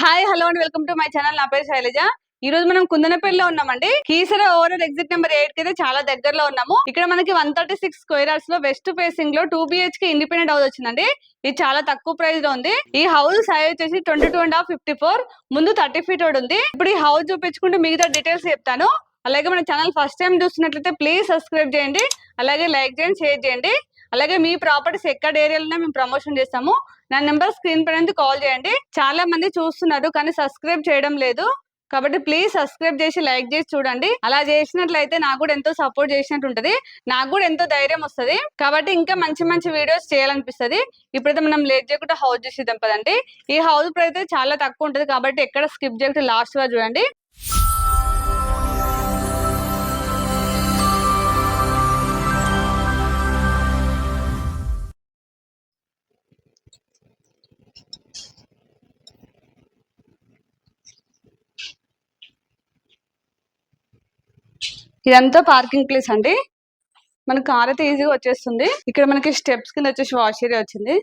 Hi hello and welcome to my channel. నా పేరు శైలజ. ఈ రోజు మనం కుందనపల్లిలో ఉన్నామండి. కీసర ఓవర్ ఎగ్జిట్ నెంబర్ ఎయిట్కి అయితే చాలా దగ్గరలో ఉన్నాము. ఇక్కడ మనకి వన్ థర్టీ సిక్స్ స్క్వేరార్స్లో వెస్ట్ ఫేసింగ్లో టూ బిహెచ్కే ఇండిపెండెంట్ హౌస్ వచ్చిందండి. ఇది చాలా తక్కువ ప్రైస్లో ఉంది. ఈ హౌస్ సైజ్ వచ్చేసి twenty two and half fifty four. ముందు థర్టీ ఫీట్ ఉంది. ఇప్పుడు ఈ హౌస్ చూపించుకుంటూ మిగతా డీటెయిల్స్ చెప్తాను. అలాగే మన ఛానల్ ఫస్ట్ టైం చూస్తున్నట్లయితే ప్లీజ్ సబ్స్క్రైబ్ చేయండి. అలాగే లైక్ చేయండి షేర్ చేయండి. అలాగే మీ ప్రాపర్టీస్ ఎక్కడ ఏరియాలో మేము ప్రమోషన్ చేస్తాము. నా నెంబర్ స్క్రీన్ పైన కాల్ చేయండి. చాలా మంది చూస్తున్నారు కానీ సబ్స్క్రైబ్ చేయడం లేదు. కాబట్టి ప్లీజ్ సబ్స్క్రైబ్ చేసి లైక్ చేసి చూడండి. అలా చేసినట్లయితే నాకు కూడా ఎంతో సపోర్ట్ చేసినట్టు ఉంటది. నాకు కూడా ఎంతో ధైర్యం వస్తది. కాబట్టి ఇంకా మంచి మంచి వీడియోస్ చేయాలనిపిస్తుంది. ఇప్పుడైతే మనం లేట్ చేయకుండా హౌస్ చూసి దంపదండి ఈ హౌస్ ప్రైస్ అయితే చాలా తక్కువ ఉంటది కాబట్టి ఎక్కడ స్కిప్ చేయకుండా లాస్ట్గా చూడండి. ఇదంతా పార్కింగ్ ప్లేస్ అండి. మన కార్ అయితే ఈజీగా వచ్చేస్తుంది. ఇక్కడ మనకి స్టెప్స్ కింద వచ్చేసి వాష్ ఏరియా వచ్చింది.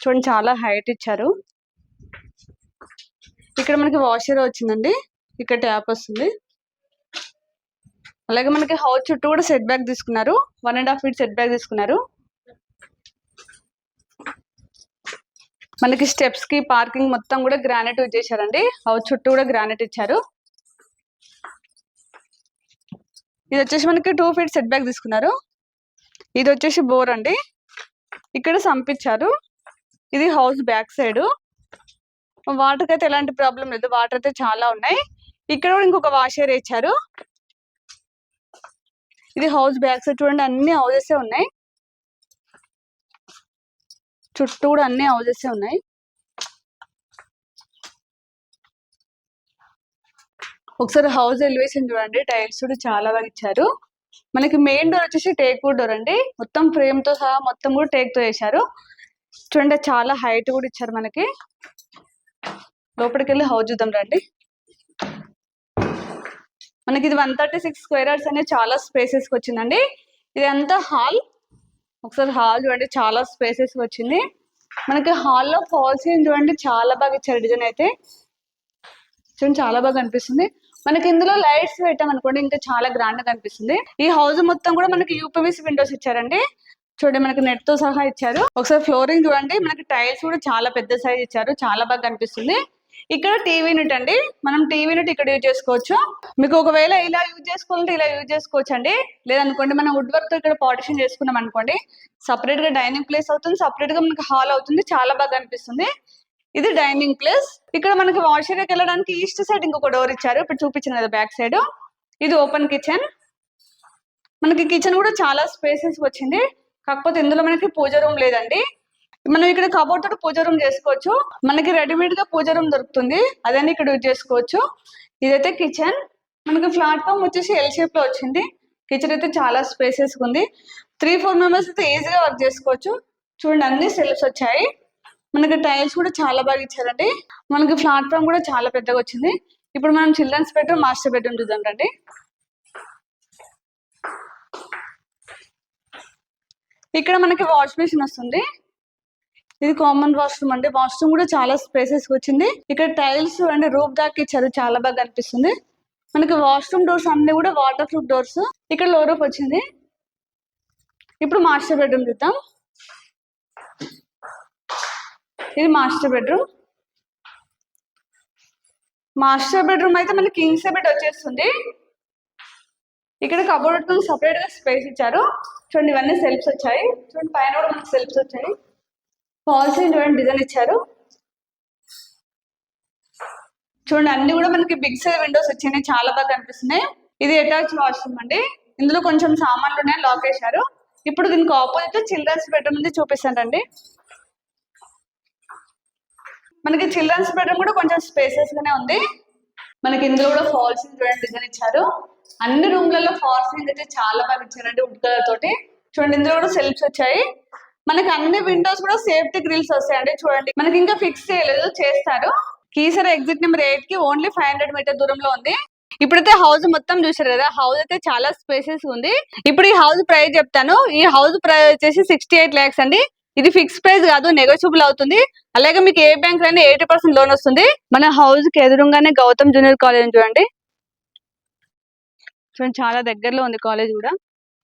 చూడండి చాలా హైట్ ఇచ్చారు. ఇక్కడ మనకి వాష్ ఏరియా వచ్చిందండి. ఇక్కడ ట్యాప్ వస్తుంది. అలాగే మనకి హౌస్ చుట్టూ కూడా సెట్ బ్యాక్ తీసుకున్నారు. One and half feet set back తీసుకున్నారు. మనకి స్టెప్స్కి పార్కింగ్ మొత్తం కూడా గ్రానైట్ యూజ్ చేశారండి హౌస్ చుట్టూ కూడా గ్రానైట్ ఇచ్చారు. ఇది వచ్చేసి మనకి టూ ఫీట్ సెట్ బ్యాక్ తీసుకున్నారు. ఇది వచ్చేసి బోర్ అండి. ఇక్కడ సంపించారు. ఇది హౌస్ బ్యాక్ సైడ్ వాటర్ అయితే ఎలాంటి ప్రాబ్లం లేదు. వాటర్ అయితే చాలా ఉన్నాయి. ఇక్కడ కూడా ఇంకొక వాషర్ వేచారు ఇచ్చారు ఇది హౌస్ బ్యాక్ సైడ్ చూడండి అన్ని హౌజెస్ ఉన్నాయి. చుట్టూ కూడా అన్ని హౌజెస్ ఉన్నాయి. ఒకసారి హౌస్ ఎలివేషన్ చూడండి టైల్స్ కూడా చాలా బాగా ఇచ్చారు. మనకి మెయిన్ డోర్ వచ్చేసి టేక్ వుడ్ డోర్ అండి. మొత్తం ఫ్రేమ్తో సహా మొత్తం కూడా టేక్తో వేశారు చూడండి చాలా హైట్ కూడా ఇచ్చారు మనకి. లోపలికి వెళ్ళి హౌస్ చూద్దాం రండి. మనకి ఇది one thirty six square yards అనేది చాలా స్పేసెస్ వచ్చిందండి. ఇది అంతా హాల్ ఒకసారి హాల్ చూడండి చాలా స్పేసెస్ వచ్చింది. మనకి హాల్లో ఫాల్స్ ఏం చూడండి చాలా బాగా ఇచ్చారు డిజైన్ అయితే. చూడండి చాలా బాగా అనిపిస్తుంది. మనకి ఇందులో లైట్స్ పెట్టాం అనుకోండి ఇంకా చాలా గ్రాండ్గా కనిపిస్తుంది ఈ హౌస్ మొత్తం కూడా మనకి యూపీవీసీ విండోస్ ఇచ్చారండి. చూడండి మనకి నెట్తో సహా ఇచ్చారు. ఒకసారి ఫ్లోరింగ్ చూడండి మనకి టైల్స్ కూడా చాలా పెద్ద సైజ్ ఇచ్చారు. చాలా బాగా కనిపిస్తుంది ఇక్కడ టీవీ యూనిట్ అండి. మనం టీవీ యూనిట్ ఇక్కడ యూజ్ చేసుకోవచ్చు. మీకు ఒకవేళ ఇలా యూజ్ చేసుకోవాలంటే ఇలా యూజ్ చేసుకోవచ్చు అండి లేదనుకోండి మనం వుడ్ వర్క్తో ఇక్కడ పార్టిషన్ చేసుకున్నాం అనుకోండి సపరేట్గా డైనింగ్ ప్లేస్ అవుతుంది సపరేట్గా మనకి హాల్ అవుతుంది. చాలా బాగా అనిపిస్తుంది. ఇది డైనింగ్ ప్లేస్. ఇక్కడ మనకి వాష్ ఏరియాకి వెళ్ళడానికి ఈస్ట్ సైడ్ ఇంకొక డోర్ ఇచ్చారు. ఇప్పుడు చూపించిన కదా బ్యాక్ సైడ్ ఇది ఓపెన్ కిచెన్ మనకి కిచెన్ కూడా చాలా స్పేసెస్ వచ్చింది. కాకపోతే ఇందులో మనకి పూజ రూమ్ లేదండి. మనం ఇక్కడ కబోర్డ్ తోటి పూజ రూమ్ చేసుకోవచ్చు. మనకి రెడీమేడ్గా పూజ రూమ్ దొరుకుతుంది. అదని ఇక్కడ యూజ్ చేసుకోవచ్చు. ఇదైతే కిచెన్ మనకి ప్లాట్ఫామ్ వచ్చేసి ఎల్ షేప్లో వచ్చింది. కిచెన్ అయితే చాలా స్పేసెస్ ఉంది. త్రీ ఫోర్ మెంబర్స్ అయితే ఈజీగా వర్క్ చేసుకోవచ్చు. చూడండి అన్ని సెల్ఫ్స్ వచ్చాయి. మనకి టైల్స్ కూడా చాలా బాగా ఇచ్చారండి. మనకి ప్లాట్ఫామ్ కూడా చాలా పెద్దగా వచ్చింది. ఇప్పుడు మనం చిల్డ్రన్స్ బెడ్రూమ్ మాస్టర్ బెడ్రూమ్ చూద్దాం రండి ఇక్కడ మనకి వాష్ మిషన్ వస్తుంది. ఇది కామన్ వాష్రూమ్ అండి. వాష్రూమ్ కూడా చాలా స్పేసెస్ వచ్చింది. ఇక్కడ టైల్స్ అండ్ రూప్ దాకా ఇచ్చారు. చాలా బాగా అనిపిస్తుంది మనకి వాష్రూమ్ డోర్స్ అన్ని కూడా వాటర్ ప్రూఫ్ డోర్స్. ఇక్కడ లో రూప్ వచ్చింది. ఇప్పుడు మాస్టర్ బెడ్రూమ్ చూద్దాం. ఇది మాస్టర్ బెడ్రూమ్. మాస్టర్ బెడ్రూమ్ అయితే మనకి కింగ్స్ బెడ్ వచ్చేస్తుంది. ఇక్కడ కబోర్డ్ సపరేట్గా స్పేస్ ఇచ్చారు. చూడండి ఇవన్నీ సెల్ఫ్స్ వచ్చాయి. చూడండి పైన కూడా మనకి సెల్ఫ్స్ వచ్చాయి. ఫాల్స్ చూడండి డిజైన్ ఇచ్చారు. చూడండి అన్ని కూడా మనకి బిగ్ సైజ్ విండోస్ వచ్చినాయి. చాలా బాగా కనిపిస్తున్నాయి. ఇది అటాచ్ వాష్రూమ్ అండి. ఇందులో కొంచెం సామాన్లు ఉన్నాయి లాక్ వేశారు. ఇప్పుడు దీనికి ఆపోజిట్ చిల్డ్రన్స్ బెడ్రూమ్ ఉంది చూపిస్తానండి. మనకి చిల్డ్రన్స్ బెడ్రూమ్ కూడా కొంచెం స్పేసెస్ గానే ఉంది. మనకి ఇందులో కూడా ఫాల్ సీలింగ్ చూడండి డిజైన్ ఇచ్చారు. అన్ని రూమ్లలో ఫాల్ సీలింగ్ అయితే చాలా బాగా ఇచ్చారండి వుడ్ కలర్ తోటి. చూడండి ఇందులో కూడా సెల్ఫ్స్ వచ్చాయి. మనకి అన్ని విండోస్ కూడా సేఫ్టీ గ్రిల్స్ వస్తాయండి చూడండి. మనకి ఇంకా ఫిక్స్ చేయలేదు చేస్తారు. కీసర ఎగ్జిట్ నెంబర్ ఎయిట్కి ఓన్లీ ఫైవ్ హండ్రెడ్ మీటర్ దూరంలో ఉంది. ఇప్పుడైతే హౌస్ మొత్తం చూసారు కదా హౌస్ అయితే చాలా స్పేసెస్ ఉంది. ఇప్పుడు ఈ హౌస్ ప్రైస్ చెప్తాను. ఈ హౌస్ ప్రైస్ వచ్చేసి సిక్స్టీ ఎయిట్ ల్యాక్స్ అండి. ఇది ఫిక్స్ ప్రైస్ కాదు నెగోషియబుల్ అవుతుంది. అలాగే మీకు ఏ బ్యాంక్ అయినా ఎయిటీ పర్సెంట్ లోన్ వస్తుంది. మన హౌస్కి ఎదురుగానే గౌతమ్ జూనియర్ కాలేజ్ చూడండి. చూడండి చాలా దగ్గరలో ఉంది కాలేజ్ కూడా.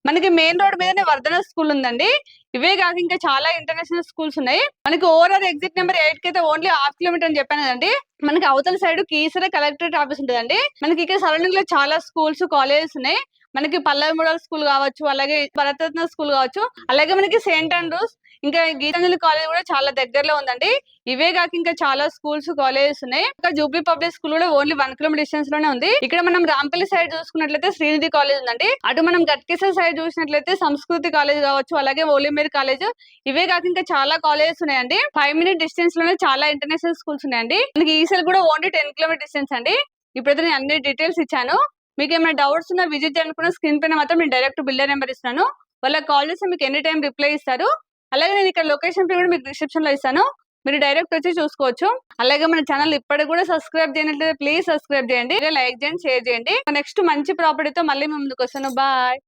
మనకి మెయిన్ రోడ్ మీదనే వర్ధన స్కూల్ ఉందండి. ఇవే కాక ఇంకా చాలా ఇంటర్నేషనల్ స్కూల్స్ ఉన్నాయి. మనకి ఓవరాల్ ఎగ్జిట్ నెంబర్ ఎయిట్కి అయితే ఓన్లీ హాఫ్ కిలోమీటర్ అని చెప్పాను కదండి. మనకి అవతల సైడ్ కీసర కలెక్టరేట్ ఆఫీస్ ఉంటుందండి. మనకి ఇక్కడ సరౌండింగ్లో చాలా స్కూల్స్ కాలేజెస్ ఉన్నాయి. మనకి పల్లవి మోడల్ స్కూల్ కావచ్చు అలాగే భరతరత్న స్కూల్ కావచ్చు అలాగే మనకి సెయింట్ ఆండ్రూస్ ఇంకా గీతాంజలి కాలేజ్ కూడా చాలా దగ్గరలో ఉందండి. ఇవే కాక ఇంకా చాలా స్కూల్స్ కాలేజెస్ ఉన్నాయి. ఇంకా జూబ్లీ పబ్లిక్ స్కూల్ కూడా ఓన్లీ వన్ కిలోమీటర్ డిస్టెన్స్లోనే ఉంది. ఇక్కడ మనం రాంపల్లి సైడ్ చూసుకున్నట్లయితే శ్రీనిధి కాలేజ్ ఉందండి. అటు మనం గట్కేశ్వర సైడ్ చూసినట్లయితే సంస్కృతి కాలేజ్ కావచ్చు అలాగే ఓలిమేర్ కాలేజ్ ఇవే కాక ఇంకా చాలా కాలేజెస్ ఉన్నాయండి. ఫైవ్ మినిట్ డిస్టెన్స్లోనే చాలా ఇంటర్నేషనల్ స్కూల్స్ ఉన్నాయండి. మనకి ఈ సెల్ కూడా ఓన్లీ టెన్ కిలోమీటర్ డిస్టెన్స్ అండి. ఇప్పుడైతే నేను అన్ని డీటెయిల్స్ ఇచ్చాను. మీకు ఏమైనా డౌట్స్ ఉన్నా విజిట్ చేయాలనుకున్న స్క్రీన్ పైన మాత్రం నేను డైరెక్ట్ బిల్డర్ నెంబర్ ఇస్తాను. వాళ్ళకి కాల్ చేస్తే మీకు ఎనీ టైం రిప్లై ఇస్తారు. అలాగే నేను ఇక్కడ లొకేషన్ పే కూడా మీకు డిస్క్రిప్షన్లో ఇస్తాను. మీరు డైరెక్ట్ వచ్చి చూసుకోవచ్చు. అలాగే మన ఛానల్ ఇప్పటికి కూడా సబ్స్క్రైబ్ చేయనట్లయితే ప్లీజ్ సబ్స్క్రైబ్ చేయండి. లైక్ చేయండి షేర్ చేయండి. నెక్స్ట్ మంచి ప్రాపర్టీతో మళ్ళీ మేము ముందుకు వస్తాను. బాయ్